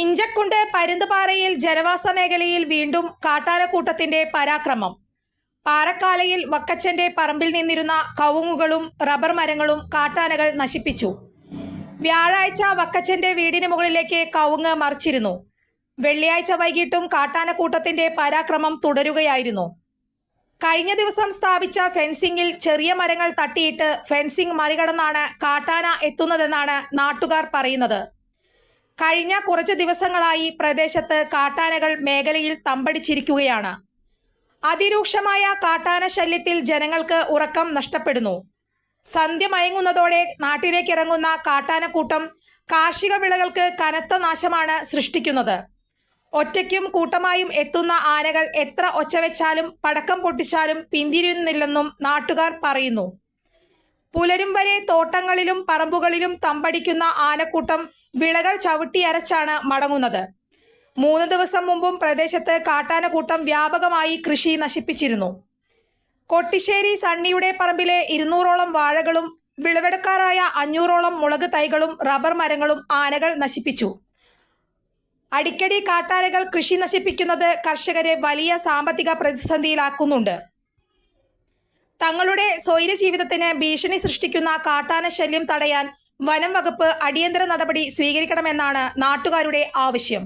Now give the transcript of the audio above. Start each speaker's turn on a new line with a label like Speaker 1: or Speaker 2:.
Speaker 1: ഇഞ്ചക്കുണ്ട് പരുന്തുപാറയിൽ ജനവാസ മേഖലയിൽ വീണ്ടും കാട്ടാനക്കൂട്ടത്തിന്റെ പരാക്രമം. പാറക്കാലയിൽ വക്കച്ചന്റെ പറമ്പിൽ നിന്നിരുന്ന കവുങ്ങുകളും റബ്ബർ മരങ്ങളും കാട്ടാനകൾ നശിപ്പിച്ചു. വ്യാഴാഴ്ച വക്കച്ചന്റെ വീടിന് മുകളിലേക്ക് കവുങ്ങ് മറിച്ചിരുന്നു. വെള്ളിയാഴ്ച വൈകിട്ടും കാട്ടാനക്കൂട്ടത്തിന്റെ പരാക്രമം തുടരുകയായിരുന്നു. കഴിഞ്ഞ ദിവസം സ്ഥാപിച്ച ഫെൻസിംഗിൽ ചെറിയ മരങ്ങൾ തട്ടിയിട്ട് ഫെൻസിംഗ് മറികടന്നാണ് കാട്ടാന എത്തുന്നതെന്നാണ് നാട്ടുകാർ പറയുന്നത്. കഴിഞ്ഞ കുറച്ച് ദിവസങ്ങളായി പ്രദേശത്ത് കാട്ടാനകൾ മേഖലയിൽ തമ്പടിച്ചിരിക്കുകയാണ്. അതിരൂക്ഷമായ കാട്ടാന ശല്യത്തിൽ ജനങ്ങൾക്ക് ഉറക്കം നഷ്ടപ്പെടുന്നു. സന്ധ്യ മയങ്ങുന്നതോടെ നാട്ടിലേക്ക് ഇറങ്ങുന്ന കാട്ടാനക്കൂട്ടം കാർഷിക വിളകൾക്ക് കനത്ത നാശമാണ് സൃഷ്ടിക്കുന്നത്. ഒറ്റയ്ക്കും കൂട്ടമായും എത്തുന്ന ആനകൾ എത്ര ഒച്ചവെച്ചാലും പടക്കം പൊട്ടിച്ചാലും പിന്തിരിയുന്നില്ലെന്നും നാട്ടുകാർ പറയുന്നു. പുലരും വരെ തോട്ടങ്ങളിലും പറമ്പുകളിലും തമ്പടിക്കുന്ന ആനക്കൂട്ടം വിളകൾ ചവിട്ടിയരച്ചാണ് മടങ്ങുന്നത്. മൂന്ന് ദിവസം മുമ്പും പ്രദേശത്ത് കാട്ടാനക്കൂട്ടം വ്യാപകമായി കൃഷി നശിപ്പിച്ചിരുന്നു. കൊട്ടിശ്ശേരി സണ്ണിയുടെ പറമ്പിലെ ഇരുന്നൂറോളം വാഴകളും വിളവെടുക്കാറായ അഞ്ഞൂറോളം മുളക് തൈകളും റബ്ബർ മരങ്ങളും ആനകൾ നശിപ്പിച്ചു. അടിക്കടി കാട്ടാനകൾ കൃഷി നശിപ്പിക്കുന്നത് കർഷകരെ വലിയ സാമ്പത്തിക പ്രതിസന്ധിയിലാക്കുന്നുണ്ട്. തങ്ങളുടെ സ്വൈര ജീവിതത്തിന് ഭീഷണി സൃഷ്ടിക്കുന്ന കാട്ടാന ശല്യം തടയാൻ വനം വകുപ്പ് അടിയന്തര നടപടി സ്വീകരിക്കണമെന്നാണ് നാട്ടുകാരുടെ ആവശ്യം.